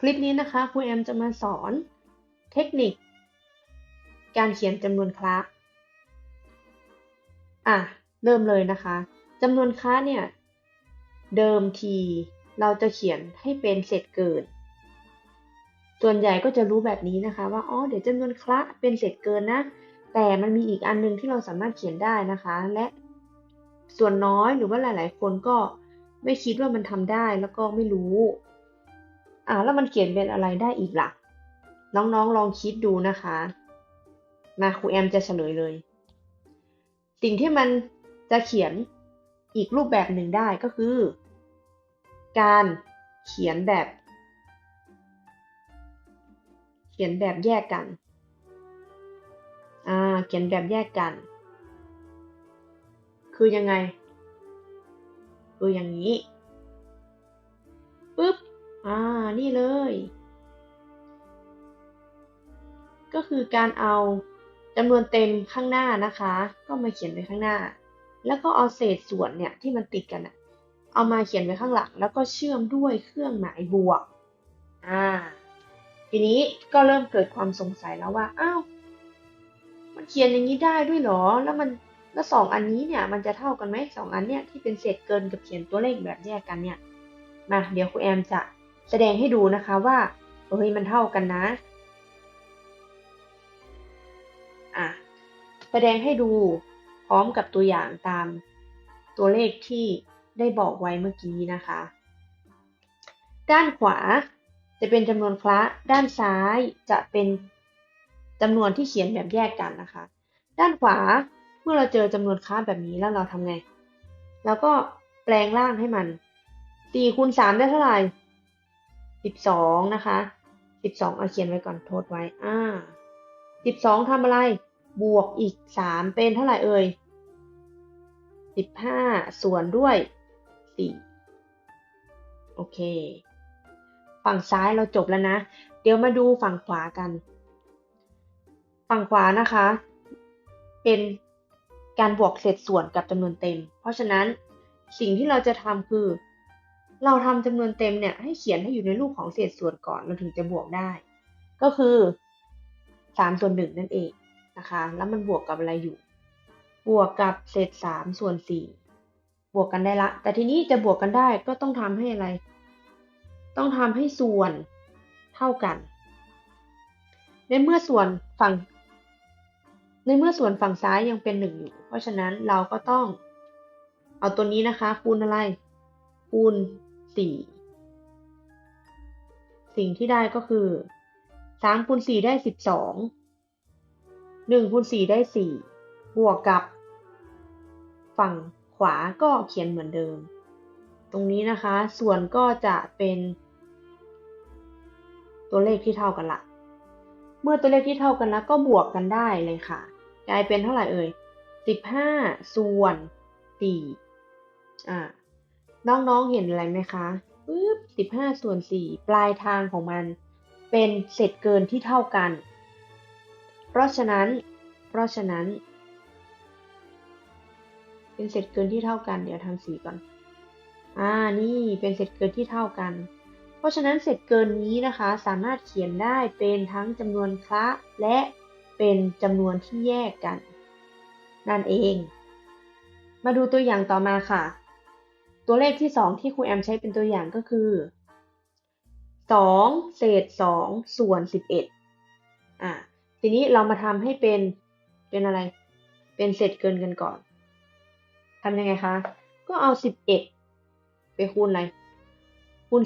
คลิปนี้นะคะครูแอมจะมาสอนเทคนิค การเขียนจำนวนคละอะ เริ่มเลยนะคะจำนวนคละเนี่ย เดิมทีเราจะเขียนให้เป็นเศษเกิน ส่วนใหญ่ก็จะรู้แบบนี้นะคะ ว่าอ๋อเดี๋ยวจำนวนคละเป็นเศษเกินนะ แต่มันมีอีกอันนึงที่เราสามารถเขียนได้นะคะ และส่วนน้อยหรือว่าหลาย ๆ คนก็ไม่คิดว่ามันทำได้แล้วก็ไม่รู้ อ่าแล้วมันเขียนเป็นอะไรได้อีกล่ะ น้องๆลองคิดดูนะคะ มาครูแอมจะเฉลยเลย สิ่งที่มันจะเขียนอีกรูปแบบหนึ่งได้ก็คือ การเขียนแบบ เขียนแบบแยกกัน อ่า เขียนแบบแยกกัน คือยังไง คืออย่างนี้ปึ๊บ อ่า นี่เลย ก็คือการเอาจำนวนเต็มข้างหน้านะคะ ก็มาเขียนไว้ข้างหน้า แล้วก็เอาเศษส่วนเนี่ยที่มันติดกันอะเอามาเขียนไว้ข้างหลัง แล้วก็เชื่อมด้วยเครื่องหมายบวก อ่า ทีนี้ก็เริ่มเกิดความสงสัยแล้วว่าอ้าวมันเขียนอย่างนี้ได้ด้วยเหรอ แล้วมันแล้วสองอันนี้เนี่ยมันจะเท่ากันไหมสองอันเนี่ยที่เป็นเศษเกินกับเขียนตัวเลขแบบแยกกันเนี่ย มาเดี๋ยวครูแอมจะ แสดงให้ดูนะคะว่าเฮ้ยมันเท่ากันนะอะแสดงให้ดูพร้อมกับตัวอย่างตามตัวเลขที่ได้บอกไว้เมื่อกี้นะคะ ด้านขวาจะเป็นจำนวนคละด้านซ้ายจะเป็นจำนวนที่เขียนแบบแยกกันนะคะ ด้านขวาเมื่อเราเจอจำนวนคละแบบนี้แล้วเราทำไง แล้วก็แปลงร่างให้มันสี่คูณสามได้เท่าไหร่ สิบสองนะคะสิบสองเอาเขียนไว้ก่อนโทษไว้ อ่าสิบสองทำอะไร บวกอีกสามเป็นเท่าไหร่เอ่ยสิบห้าส่วนด้วยสี่โอเค ฝั่งซ้ายเราจบแล้วนะ เดี๋ยวมาดูฝั่งขวากัน ฝั่งขวานะคะ เป็นการบวกเศษส่วนกับจำนวนเต็ม เพราะฉะนั้นสิ่งที่เราจะทำคือ เราทำจำนวนเต็มเนี่ยให้เขียนให้อยู่ในรูปของเศษส่วนก่อนเราถึงจะบวกได้ ก็คือสามส่วนหนึ่งนั่นเองนะคะ แล้วมันบวกกับอะไรอยู่ บวกกับเศษสามส่วนสี่บวกกันได้ละ แต่ทีนี้จะบวกกันได้ก็ต้องทำให้อะไร ต้องทำให้ส่วนเท่ากัน ในเมื่อส่วนฝั่ง ในเมื่อส่วนฝั่งซ้ายยังเป็นหนึ่งอยู่ เพราะฉะนั้นเราก็ต้อง เอาตัวนี้นะคะ คูณอะไรคูณ สี่สิ่งที่ได้ก็คือสามคูณสี่ได้สิบสองหนึ่งคูณสี่ได้สี่บวกกับ ฝั่งขวาก็เขียนเหมือนเดิม ตรงนี้นะคะ ส่วนก็จะเป็น ตัวเลขที่เท่ากันละ เมื่อตัวเลขที่เท่ากันแล้วก็บวกกันได้เลยค่ะ กลายเป็นเท่าไหร่เอ่ยสิบห้าส่วนสี่อ่า น้องๆเห็นอะไรไหมคะปึ๊บสิบห้าส่วนสี่ปลายทางของมัน เป็นเศษเกินที่เท่ากัน เพราะฉะนั้น เพราะฉะนั้น เป็นเศษเกินที่เท่ากัน เดี๋ยวทำสีก่อน อ่า นี่เป็นเศษเกินที่เท่ากัน เพราะฉะนั้นเศษเกินนี้นะคะ สามารถเขียนได้เป็นทั้งจำนวนคละและเป็นจำนวนที่แยกกัน นั่นเอง มาดูตัวอย่างต่อมาค่ะ ตัวเลขที่ 2 ที่ครูแอมใช้เป็นตัวอย่างก็คือ 2 เศษ 2 ส่วน 11 อะทีนี้เรามาทำให้เป็นเป็นอะไร เป็นเศษเกินกันก่อนทำยังไงคะ ก็เอา 11 ไปคูณอะไร คูณ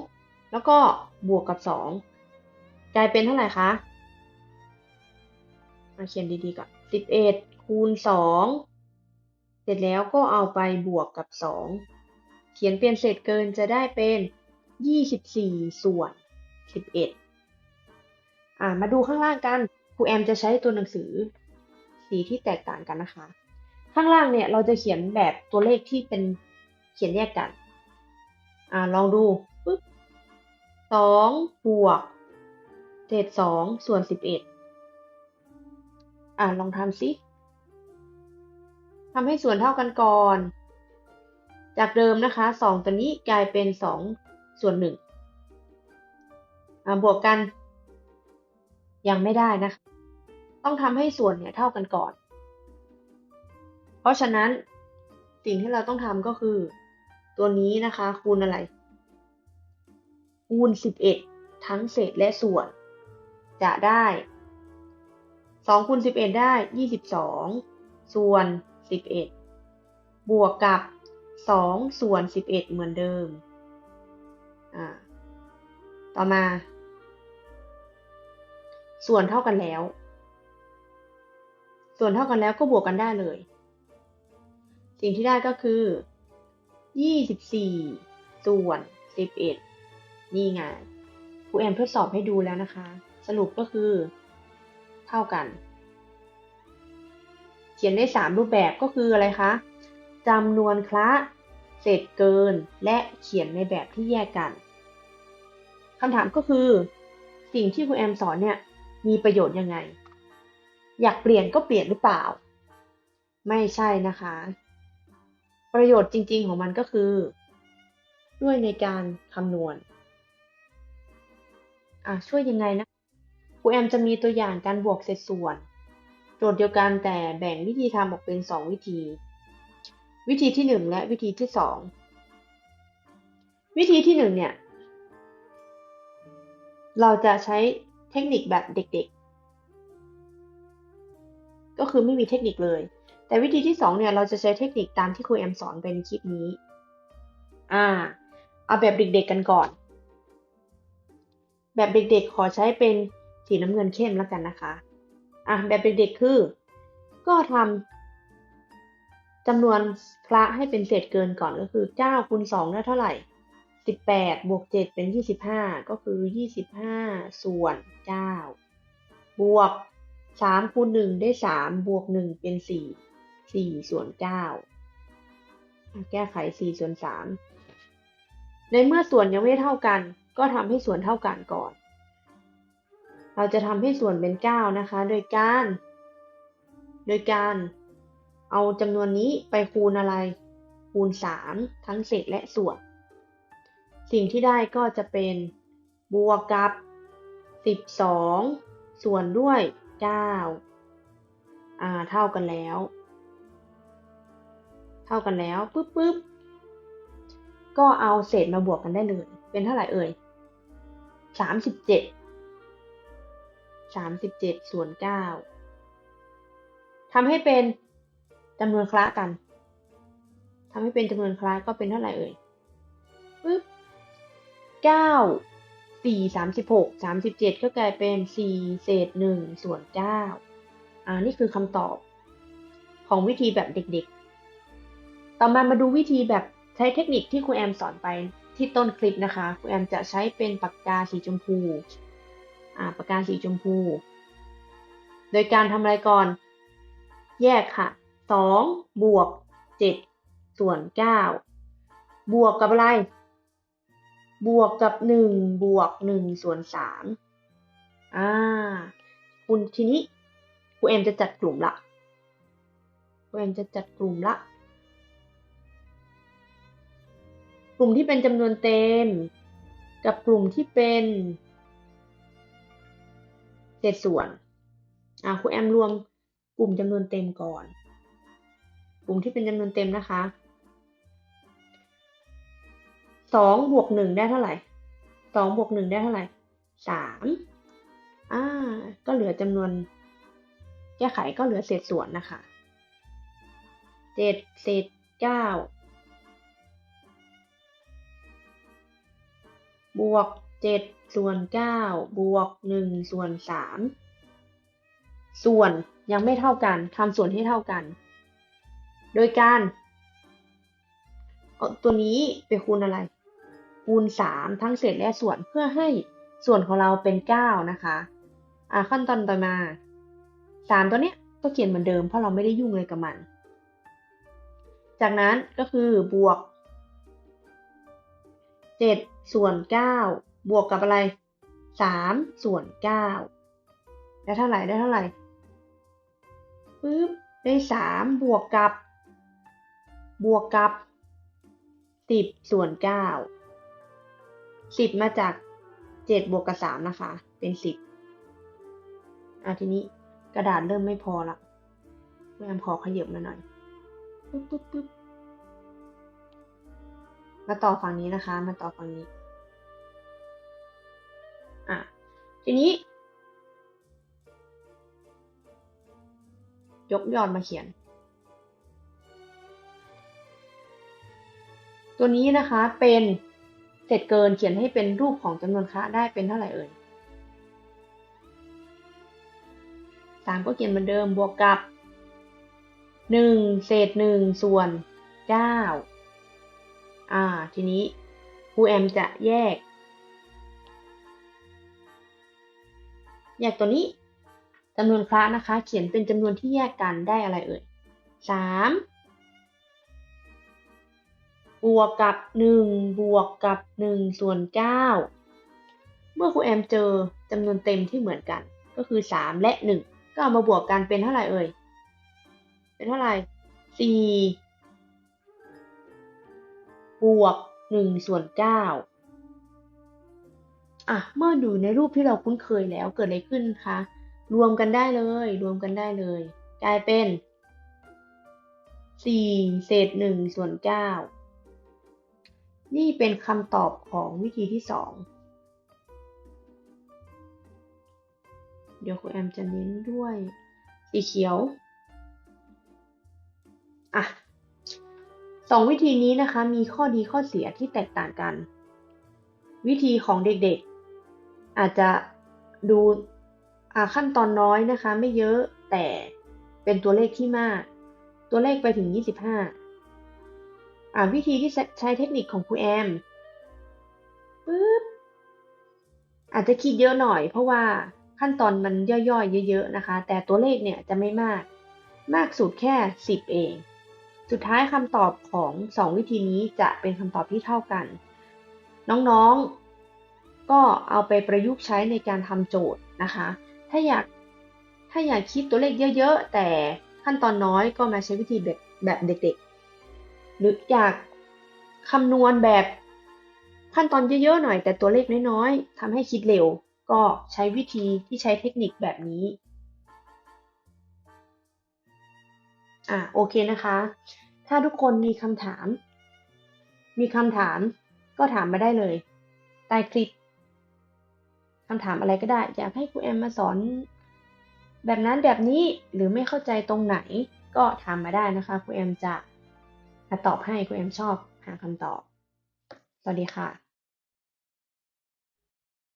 2 แล้วก็บวกกับ 2 กลายเป็นเท่าไหร่คะมาเขียนดีๆก่อน 11 คูณ 2 เสร็จแล้วก็เอาไปบวกกับ 2 เขียนเป็นเศษเกินจะได้เป็น 24 ส่วน 11 อ่ามาดูข้างล่างกันครูแอมจะใช้ตัวหนังสือ สีที่แตกต่างกันนะคะ ข้างล่างเนี่ยเราจะเขียนแบบตัวเลขที่เป็นเขียนแยกกัน อ่าลองดูปึ๊บสองบวกเศษสองส่วนสิบเอ็ดอ่าลองทำสิทำให้ส่วนเท่ากันก่อน จากเดิมนะคะสองตัวนี้กลายเป็นสองส่วนหนึ่งบวกกัน ยังไม่ได้นะคะ ต้องทำให้ส่วนเนี่ยเท่ากันก่อน เพราะฉะนั้นสิ่งที่เราต้องทำก็คือ ตัวนี้นะคะ คูณอะไร คูณ 11 ทั้งเศษและส่วน จะได้2คูณ11 ได้ 22 ส่วน 11 บวกกับ 2 ส่วน 11 เหมือนเดิม ต่อมา ส่วนเท่ากันแล้ว ส่วนเท่ากันแล้วก็บวกกันได้เลย สิ่งที่ได้ก็คือ 24 ส่วน 11 นี่ไงครูแอมทดสอบให้ดูแล้วนะคะ สรุปก็คือ เท่ากัน เขียนได้ 3 รูปแบบก็คืออะไรคะ จำนวนคละเศษเกินและเขียนในแบบที่แยกกันคำถามก็คือ สิ่งที่ครูแอมสอนเนี่ยมีประโยชน์ยังไง อยากเปลี่ยนก็เปลี่ยนหรือเปล่า ไม่ใช่นะคะ ประโยชน์จริงๆของมันก็คือ ด้วยในการคำนวณอะช่วยยังไงนะครูแอมจะมีตัวอย่างการบวกเศษส่วน โจทย์เดียวกันแต่แบ่งวิธีทำออกเป็น 2 วิธี วิธีที่1และวิธีที่2วิธีที่1เนี่ย เราจะใช้เทคนิคแบบเด็กๆ ก็คือไม่มีเทคนิคเลย แต่วิธีที่2เนี่ยเราจะใช้เทคนิคตามที่ครูแอมสอนไปในคลิปนี้ อ่า เอาแบบเด็กๆกันก่อน แบบเด็กๆ ขอใช้เป็นสีน้ำเงินเข้มแล้วกันนะคะ อะแบบเด็กๆคือ ก็ทำ จำนวนพระให้เป็นเศษเกินก่อนก็คือ9คูณ2ได้เท่าไหร่18บวก7เป็น25ก็คือ25ส่วน9บวก3คูณ1ได้3บวก1เป็น4 4ส่วน9แก้ไข4ส่วน3ในเมื่อส่วนยังไม่เท่ากัน ก็ทำให้ส่วนเท่ากันก่อน เราจะทำให้ส่วนเป็น9นะคะ โดยการ โดยการ เอาจำนวนนี้ไปคูณอะไร คูณ 3 ทั้งเศษและส่วน สิ่งที่ได้ก็จะเป็นบวกกับ 12 ส่วนด้วย 9 อ่า เท่ากันแล้ว เท่ากันแล้วปึ๊บปึ๊บก็เอาเศษมาบวกกันได้เลย เป็นเท่าไหร่เอ่ย 37 37 ส่วน 9ทำให้เป็น จำนวนคละกันทำให้เป็นจำนวนคละก็เป็นเท่าไหร่เอ่ยปึ๊บ9 4 36 37ก็กลายเป็น4เศษ1ส่วน9อ่านี่คือคำตอบของวิธีแบบเด็กๆ ต่อมามาดูวิธีแบบใช้เทคนิคที่ครูแอมสอนไปที่ต้นคลิปนะคะครูแอมจะใช้เป็นปากกาสีชมพูอ่าปากกาสีชมพู โดยการทำอะไรก่อน แยกค่ะ 2บวก7ส่วน9บวกกับอะไร บวกกับ 1 บวก1ส่วน3อ่าคุณทีนี้ครูแอมจะจัดกลุ่มละครูแอมจะจัดกลุ่มละ กลุ่มที่เป็นจำนวนเต็ม กับกลุ่มที่เป็นเศษส่วนอ่าครูแอมรวมกลุ่มจำนวนเต็มก่อน กลุ่มที่เป็นจำนวนเต็มนะคะสองบวกหนึ่งได้เท่าไหร่สองบวกหนึ่งได้เท่าไหร่สามอ่า ก็เหลือจำนวน แก้ไขก็เหลือเศษส่วนนะคะเจ็ดเศษเก้าบวกเจ็ดส่วนเก้าบวกหนึ่งส่วนสามส่วนยังไม่เท่ากันทำส่วนให้เท่ากัน โดยการเอาตัวนี้ไปคูณอะไร คูณ 3 ทั้งเศษและส่วนเพื่อให้ส่วนของเราเป็น 9 นะคะอ่าขั้นตอนต่อมา 3 ตัวเนี้ยก็เขียนเหมือนเดิมเพราะเราไม่ได้ยุ่งเลยกับมัน จากนั้นก็คือบวก 7 ส่วน 9 บวกกับอะไร 3 ส่วน 9 ได้เท่าไหร่ได้เท่าไหร่ปึ๊บได้สามบวกกับ บวกกับสิบส่วนเก้าสิบมาจากเจ็ดบวกกับสามนะคะ เป็นสิบอะทีนี้กระดาษเริ่มไม่พอละแม่ขอขยับมาหน่อยปึ๊บปึ๊บปึ๊บมาต่อฝั่งนี้นะคะ มาต่อฝั่งนี้ อะ ทีนี้ ยกยอดมาเขียน ตัวนี้นะคะเป็นเศษเกินเขียนให้เป็นรูปของจำนวนคละได้เป็นเท่าไหร่เอ่ยสามก็เขียนเหมือนเดิมบวกกับหนึ่งเศษหนึ่งส่วนเก้าอ่า ทีนี้ครูแอมจะแยก แยกตัวนี้จำนวนคละนะคะ เขียนเป็นจำนวนที่แยกกันได้อะไรเอ่ยสาม บวกกับหนึ่งบวกกับหนึ่งส่วนเก้าเมื่อครูแอมเจอจำนวนเต็มที่เหมือนกัน ก็คือสามและหนึ่งก็เอามาบวกกันเป็นเท่าไหร่เอ่ย เป็นเท่าไหร่สี่บวกหนึ่งส่วนเก้าอะ เมื่อดูในรูปที่เราคุ้นเคยแล้วเกิดอะไรขึ้นคะ รวมกันได้เลย รวมกันได้เลย กลายเป็นสี่เศษหนึ่งส่วนเก้า นี่เป็นคำตอบของวิธีที่สองเดี๋ยวครูแอมจะเน้นด้วยสีเขียว อะสองวิธีนี้นะคะ มีข้อดีข้อเสียที่แตกต่างกัน วิธีของเด็กๆ อาจจะดูขั้นตอนน้อยนะคะ ไม่เยอะแต่เป็นตัวเลขที่มาก ตัวเลขไปถึง 25 อ่าวิธีที่ใช้เทคนิคของครูแอมปึ๊บอาจจะคิดเยอะหน่อย เพราะว่าขั้นตอนมันย่อยๆ เยอะๆนะคะ แต่ตัวเลขเนี่ยจะไม่มาก มากสุดแค่ 10 เอง สุดท้ายคำตอบของ 2 วิธีนี้จะเป็นคำตอบที่เท่ากัน น้องๆ ก็เอาไปประยุกต์ใช้ในการทำโจทย์นะคะ ถ้าอยากถ้าอยากคิดตัวเลขเยอะๆ แต่ขั้นตอนน้อยก็มาใช้วิธีแบบแบบเด็กๆ หรืออยากคำนวณแบบขั้นตอนเยอะๆหน่อย แต่ตัวเลขน้อยๆทำให้คิดเร็ว ก็ใช้วิธีที่ใช้เทคนิคแบบนี้อะโอเคนะคะ ถ้าทุกคนมีคำถาม มีคำถามก็ถามมาได้เลยใต้คลิปคำถามอะไรก็ได้ อยากให้ครูแอมมาสอน แบบนั้นแบบนี้หรือไม่เข้าใจตรงไหนก็ถามมาได้นะคะครูแอมจะ ตอบให้ครูแอมชอบหาคำตอบ สวัสดีค่ะ